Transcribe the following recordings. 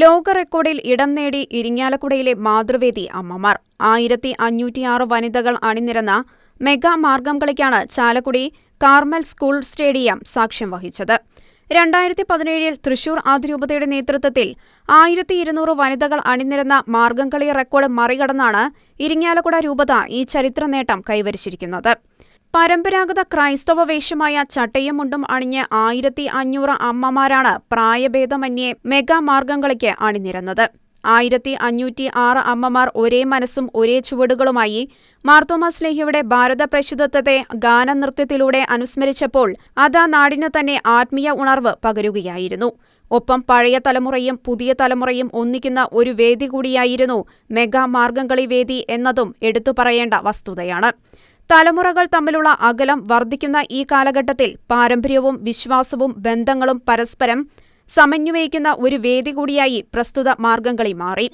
ലോക റെക്കോർഡിൽ ഇടം നേടി ഇരിങ്ങാലക്കുടയിലെ മാതൃവേദി അമ്മമാർ. ആയിരത്തി അഞ്ഞൂറ്റിയാറ് വനിതകൾ അണിനിരന്ന മെഗാ മാർഗം കളിക്കാണ് ചാലക്കുടി കാർമൽ സ്കൂൾ സ്റ്റേഡിയം സാക്ഷ്യം വഹിച്ചത്. രണ്ടായിരത്തി പതിനേഴിൽ തൃശൂർ അതിരൂപതയുടെ നേതൃത്വത്തിൽ ആയിരത്തി ഇരുന്നൂറ് വനിതകൾ അണിനിരന്ന മാർഗംകളി റെക്കോർഡ് മറികടന്നാണ് ഇരിങ്ങാലക്കുട രൂപത ഈ ചരിത്ര നേട്ടം കൈവരിച്ചിരിക്കുന്നത്. പരമ്പരാഗത ക്രൈസ്തവ വേഷമായ ചട്ടയും മുണ്ടും അണിഞ്ഞ് ആയിരത്തി അഞ്ഞൂറ് അമ്മമാരാണ് പ്രായഭേദമന്യേ മെഗാ മാർഗംകളിക്ക് അണിനിരന്നത്. ആയിരത്തി അഞ്ഞൂറ്റി ആറ് അമ്മമാർ ഒരേ മനസ്സും ഒരേ ചുവടുകളുമായി മാർത്തോമ സ്ലേഹയുടെ ഭാരത പ്രശുദ്ധത്വത്തെ ഗാനനൃത്യത്തിലൂടെ അനുസ്മരിച്ചപ്പോൾ അത് നാടിന് തന്നെ ആത്മീയ ഉണർവ് പകരുകയായിരുന്നു. ഒപ്പം പഴയ തലമുറയും പുതിയ തലമുറയും ഒന്നിക്കുന്ന ഒരു വേദി കൂടിയായിരുന്നു മെഗാ മാർഗംകളി വേദി എന്നതും എടുത്തു പറയേണ്ട വസ്തുതയാണ്. തലമുറകൾ തമ്മിലുള്ള അകലം വർദ്ധിക്കുന്ന ഈ കാലഘട്ടത്തിൽ പാരമ്പര്യവും വിശ്വാസവും ബന്ധങ്ങളും പരസ്പരം സമന്വയിക്കുന്ന ഒരു വേദി കൂടിയായി പ്രസ്തുത മാർഗംകളി മാറി.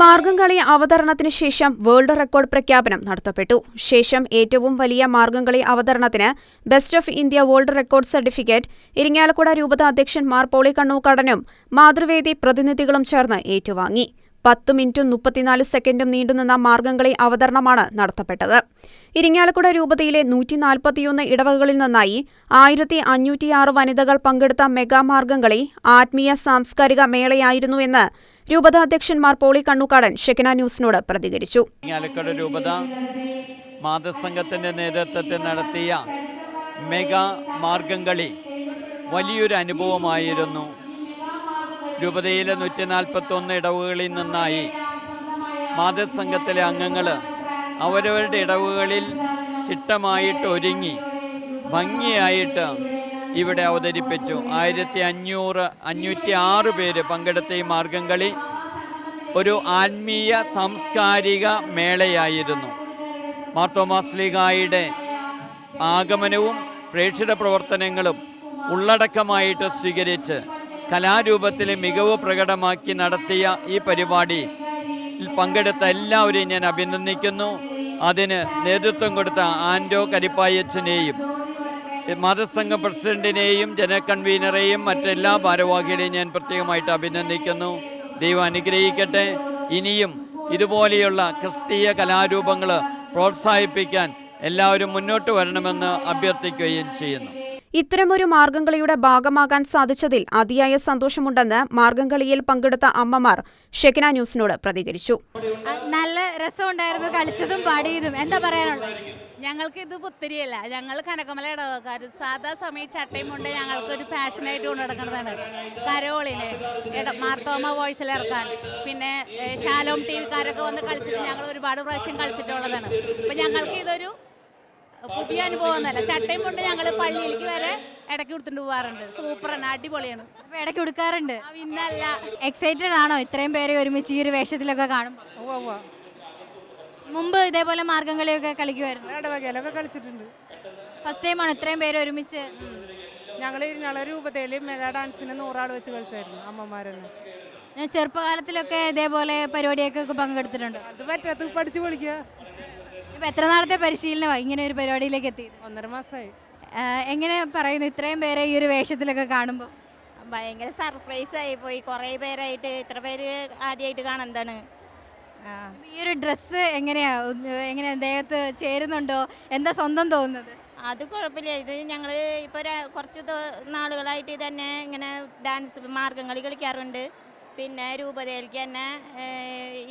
മാർഗംകളി അവതരണത്തിന് ശേഷം വേൾഡ് റെക്കോർഡ് പ്രഖ്യാപനം നടത്തപ്പെട്ടു. ശേഷം ഏറ്റവും വലിയ Margamkali അവതരണത്തിന് best of India world record certificate Irinjalakuda രൂപത അധ്യക്ഷൻ മാർ പോളി കണ്ണൂക്കാടനും മാതൃവേദി പ്രതിനിധികളും ചേർന്ന് ഏറ്റുവാങ്ങി. പത്ത് മിനിറ്റും മുപ്പത്തിനാല് സെക്കൻഡും നീണ്ടുനിന്ന മാർഗംകളി അവതരണമാണ് നടത്തപ്പെട്ടത്. ഇരിങ്ങാലക്കുട രൂപതയിലെ നൂറ്റി നാൽപ്പത്തിയൊന്ന് ഇടവകളിൽ നിന്നായി ആയിരത്തി അഞ്ഞൂറ്റിയാറ് വനിതകൾ പങ്കെടുത്ത മെഗാ മാർഗംകളി ആത്മീയ സാംസ്കാരിക മേളയായിരുന്നു എന്ന് രൂപത അധ്യക്ഷൻ മാർ പോളി കണ്ണുകാടൻ ഷെക്കന ന്യൂസിനോട് പ്രതികരിച്ചു. മാതൃസംഘത്തിന്റെ നേതൃത്വത്തിൽ നടത്തിയ മെഗാ മാർഗംകളി വലിയൊരു അനുഭവമായിരുന്നു. രൂപതയിലെ നൂറ്റി നാൽപ്പത്തൊന്ന് ഇടവുകളിൽ നിന്നായി മാതൃസംഘത്തിലെ അംഗങ്ങൾ അവരവരുടെ ഇടവുകളിൽ ചിട്ടമായിട്ട് ഒരുങ്ങി ഭംഗിയായിട്ട് ഇവിടെ അവതരിപ്പിച്ചു. ആയിരത്തി അഞ്ഞൂറ് അഞ്ഞൂറ്റി ആറ് പേര് പങ്കെടുത്ത ഈ മാർഗംകളി ഒരു ആത്മീയ സാംസ്കാരിക മേളയായിരുന്നു. മാർത്തോമാസ്ലിഗായുടെ ആഗമനവും പ്രേക്ഷിത പ്രവർത്തനങ്ങളും ഉള്ളടക്കമായിട്ട് സ്വീകരിച്ച് കലാരൂപത്തിൽ മികവ് പ്രകടമാക്കി നടത്തിയ ഈ പരിപാടി പങ്കെടുത്ത എല്ലാവരെയും ഞാൻ അഭിനന്ദിക്കുന്നു. അതിന് നേതൃത്വം കൊടുത്ത ആൻഡോ കരിപ്പായച്ചനെയും മതസംഘ പ്രസിഡന്റിനെയും ജനകൺവീനറെയും മറ്റെല്ലാ ഭാരവാഹികളെയും ഞാൻ പ്രത്യേകമായിട്ട് അഭിനന്ദിക്കുന്നു. ദൈവം അനുഗ്രഹിക്കട്ടെ. ഇനിയും ഇതുപോലെയുള്ള ക്രിസ്തീയ കലാരൂപങ്ങൾ പ്രോത്സാഹിപ്പിക്കാൻ എല്ലാവരും മുന്നോട്ട് വരണമെന്ന് അഭ്യർത്ഥിക്കുകയും ചെയ്യുന്നു. ഇത്തരമൊരു മാർഗംകളിയുടെ ഭാഗമാകാൻ സാധിച്ചതിൽ അതിയായ സന്തോഷമുണ്ടെന്ന് മാർഗംകളിയിൽ പങ്കെടുത്ത അമ്മമാർ ഷെക്കന ന്യൂസിനോട് പ്രതികരിച്ചു. നല്ല രസമുണ്ടായിരുന്നു. കളിച്ചതും പാടിയതും. എന്താ പറയാനുള്ളത്? ഞങ്ങൾക്ക് ഇത് പുത്തിരിയല്ല ഞങ്ങൾ കനകമല ഇടവക്കാർ സാധാ സമയം ചട്ടയും കൊണ്ട് ഞങ്ങൾക്കൊരു പാഷനായിട്ട് കൊണ്ട് നടക്കുന്നതാണ്. കരോളിന് ഇട മാർത്തോമ വോയിസിൽ ഇറക്കാൻ. പിന്നെ ശാലോം ടി വിക്കാരൊക്കെ വന്ന് കളിച്ചിട്ട് ഞങ്ങൾ ഒരുപാട് പ്രാവശ്യം കളിച്ചിട്ടുള്ളതാണ്. അപ്പം ഞങ്ങൾക്ക് ഇതൊരു പുതിയ അനുഭവം എന്നല്ല ചട്ടയും കൊണ്ട് ഞങ്ങൾ പള്ളിയിലേക്ക് വരെ ഇടയ്ക്ക് കൊടുത്തിട്ട് പോകാറുണ്ട് സൂപ്പറാണ് അടിപൊളിയാണ്. അപ്പൊ ഇടയ്ക്ക് കൊടുക്കാറുണ്ട്. ഇന്നല്ല. പിന്നല്ല എക്സൈറ്റഡ് ആണോ? ഇത്രയും പേരെ ഒരുമിച്ച് ഈ ഒരു വേഷത്തിലൊക്കെ കാണും. മുമ്പ് ഇതേപോലെ മാർഗം കളിയൊക്കെ കളിക്കുമായിരുന്നു ഇടവകയിലൊക്കെ കളിച്ചിട്ടുണ്ട്. ഫസ്റ്റ് ടൈമാണ് ഇത്രയും പേര് ഒരുമിച്ച്. ഞങ്ങൾ ഞങ്ങളെ രൂപതയിൽ മെഗാ ഡാൻസിന് നൂറാൾ വെച്ച് കളിച്ചായിരുന്നു അമ്മമാരെന്ന്. ഞാൻ ചെറുപ്പകാലത്തിലൊക്കെ ഇതേപോലെ പരിപാടിയൊക്കെ പങ്കെടുത്തിട്ടുണ്ട്. അത് പറ്റാത്ത പഠിച്ചു പൊളിക്കുക ഇപ്പൊ എത്ര നാളത്തെ പരിശീലനമാണ് ഇങ്ങനെ ഒരു പരിപാടിയിലേക്ക് എത്തി ഒന്നര മാസമായി എങ്ങനെ പറയുന്നു ഇത്രയും പേരെ ഈ ഒരു വേഷത്തിലൊക്കെ കാണുമ്പോൾ ഭയങ്കര സർപ്രൈസ് ആയി പോയി. കുറേ പേരായിട്ട് ഇത്ര പേര് ആദ്യമായിട്ട് കാണുന്നതാണ്. ഈ ഒരു ഡ്രസ്സ് എങ്ങനെയാ? എങ്ങനെ എങ്ങനെയാ ദേഹത്ത് ചേരുന്നുണ്ടോ? എന്താ സ്വന്തം തോന്നുന്നത്? അത് കുഴപ്പമില്ല. ഇത് ഞങ്ങൾ ഇപ്പോൾ കുറച്ച് നാളുകളായിട്ട് തന്നെ ഇങ്ങനെ ഡാൻസ് മാർഗംകളി കളിക്കാറുണ്ട്. പിന്നെ രൂപതയിലേക്ക് തന്നെ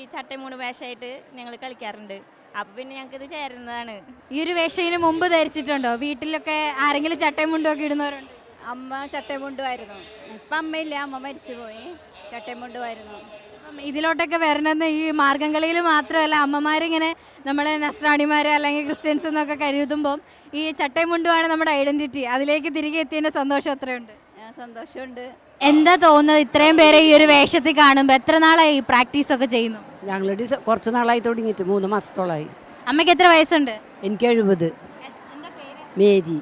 ഈ ചട്ടമൂന്ന് വേഷമായിട്ട് ഞങ്ങൾ കളിക്കാറുണ്ട്. അപ്പോൾ പിന്നെ ഞങ്ങൾക്ക് ഇത് ചേരുന്നതാണ്. ഈ ഒരു വേഷം ഇതിന് മുമ്പ് ധരിച്ചിട്ടുണ്ടോ? വീട്ടിലൊക്കെ ആരെങ്കിലും ചട്ടയും മുണ്ടും ഒക്കെ ഇടുന്നവരുണ്ട്? അമ്മ ചട്ടമുണ്ടുമായിരുന്നു. ഇപ്പം അമ്മയില്ല. അമ്മ മരിച്ചുപോയി. ചട്ടമുണ്ടുമായിരുന്നു. അപ്പം ഇതിലോട്ടൊക്കെ വരണമെന്ന് ഈ മാർഗം കളിയിൽ മാത്രമല്ല അമ്മമാരിങ്ങനെ നമ്മളെ നസ്രാണിമാരെ അല്ലെങ്കിൽ ക്രിസ്ത്യൻസ് എന്നൊക്കെ കരുതുമ്പോൾ ഈ ചട്ടയും മുണ്ടുമാണ് നമ്മുടെ ഐഡന്റിറ്റി. അതിലേക്ക് തിരികെ എത്തിയതിന്റെ സന്തോഷം അത്രയുണ്ട് ആ, സന്തോഷമുണ്ട്. എന്താ തോന്നുന്നത്? ഇത്രയും പേരെ ഈ ഒരു വേഷത്തിൽ കാണുമ്പോൾ എത്ര നാളായി പ്രാക്ടീസ് ഒക്കെ ചെയ്യുന്നു? ഞങ്ങളുടെ കുറച്ച് നാളായി തുടങ്ങിയിട്ട് മൂന്ന് മാസത്തോളായി. അമ്മയ്ക്ക് എത്ര വയസ്സുണ്ട്? എനിക്ക് എഴുപത്. മേരി.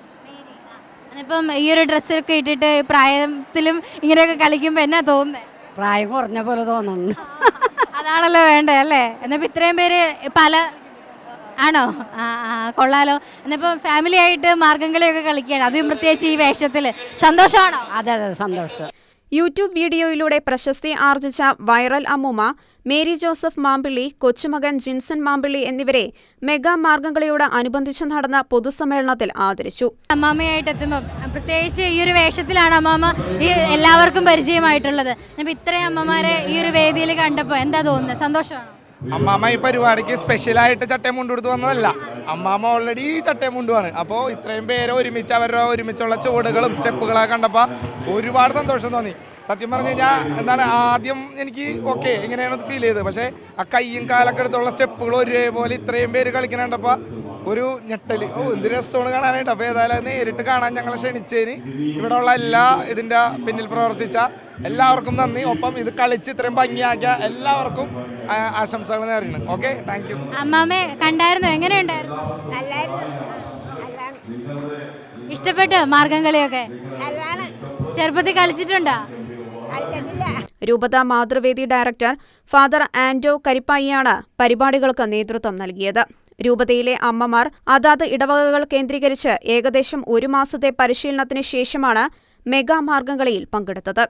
ഇപ്പം ഈ ഒരു ഡ്രസ്സൊക്കെ ഇട്ടിട്ട് പ്രായത്തിലും ഇങ്ങനെയൊക്കെ കളിക്കുമ്പോൾ എന്നാ തോന്നുന്നത് പ്രായം കുറഞ്ഞ പോലെ തോന്നുന്നു. അതാണല്ലോ വേണ്ടത് അല്ലേ? എന്നിപ്പോൾ ഇത്രയും പേര് പല ആണോ? ആ ആ കൊള്ളാലോ. എന്നിപ്പോൾ ഫാമിലി ആയിട്ട് മാർഗംകളിയൊക്കെ കളിക്കുകയാണ്. അതും പ്രത്യേകിച്ച് ഈ വേഷത്തിൽ സന്തോഷമാണോ? അതെ അതെ സന്തോഷം. യൂട്യൂബ് വീഡിയോയിലൂടെ പ്രശസ്തി ആർജിച്ച വൈറൽ അമ്മൂമ്മ മേരി ജോസഫ് മാമ്പിള്ളി കൊച്ചുമകൻ ജിൻസൺ മാമ്പിള്ളി എന്നിവരെ മെഗാ മാർഗംകളിയോട് അനുബന്ധിച്ച് നടന്ന പൊതുസമ്മേളനത്തിൽ ആദരിച്ചു. അമ്മാമ്മയായിട്ട് എത്തുമ്പോൾ പ്രത്യേകിച്ച് ഈ ഒരു വേഷത്തിലാണ് അമ്മാമ ഈ എല്ലാവർക്കും പരിചയമായിട്ടുള്ളത്. ഇത്രയും അമ്മമാരെ ഈ ഒരു വേദിയിൽ കണ്ടപ്പോൾ എന്താ തോന്നുന്നത്? സന്തോഷമാണോ? അമ്മാമ്മ ഈ പരിപാടിക്ക് സ്പെഷ്യലായിട്ട് ചട്ടയം മുണ്ടെടുത്ത് വന്നതല്ല. അമ്മാമ്മ ഓൾറെഡി ചട്ടയം മുണ്ടുവാണ്. അപ്പോൾ ഇത്രയും പേരെ ഒരുമിച്ച് അവരുടെ ഒരുമിച്ചുള്ള ചുവടുകളും സ്റ്റെപ്പുകളൊക്കെ കണ്ടപ്പോൾ ഒരുപാട് സന്തോഷം തോന്നി. സത്യം പറഞ്ഞു കഴിഞ്ഞാൽ എന്താണ് ആദ്യം എനിക്ക് ഓക്കെ ഇങ്ങനെയാണ് ഫീൽ ചെയ്തത്. പക്ഷേ ആ കയ്യും കാലൊക്കെ എടുത്തുള്ള സ്റ്റെപ്പുകൾ ഒരേപോലെ ഇത്രയും പേര് കളിക്കണ കണ്ടപ്പോൾ ഒരു ഞെട്ടൽ ഓ എന്ത് രസമാണ് കാണാനായിട്ട്. അപ്പോൾ ഏതായാലും നേരിട്ട് കാണാൻ ഞങ്ങളെ ക്ഷണിച്ചതിന് ഇവിടെ ഉള്ള എല്ലാ ഇതിന്റെ പിന്നിൽ പ്രവർത്തിച്ച എല്ലാവർക്കും നന്ദി. ഒപ്പം ഇത് കളിച്ച് ഇത്രയും ഭംഗിയാക്കിയ എല്ലാവർക്കും ആശംസകൾ നേരുന്നു. ഓക്കെ? താങ്ക് യു അമ്മാമേ കണ്ടായിരുന്നു? എങ്ങനെയുണ്ടായിരുന്നു? ഇഷ്ടപ്പെട്ടോ മാർഗംകളിയൊക്കെ ചെറുപ്പത്തിൽ കളിച്ചിട്ടുണ്ടോ? രൂപത മാതൃവേദി ഡയറക്ടർ ഫാദർ ആൻഡോ കരിപ്പായിയാണ് പരിപാടികൾക്ക് നേതൃത്വം നൽകിയത്. രൂപതയിലെ അമ്മമാർ അതാത് ഇടവകകൾ കേന്ദ്രീകരിച്ച് ഏകദേശം ഒരു മാസത്തെ പരിശീലനത്തിന് ശേഷമാണ് മെഗാ മാർഗംകളിയിൽ പങ്കെടുത്തത്.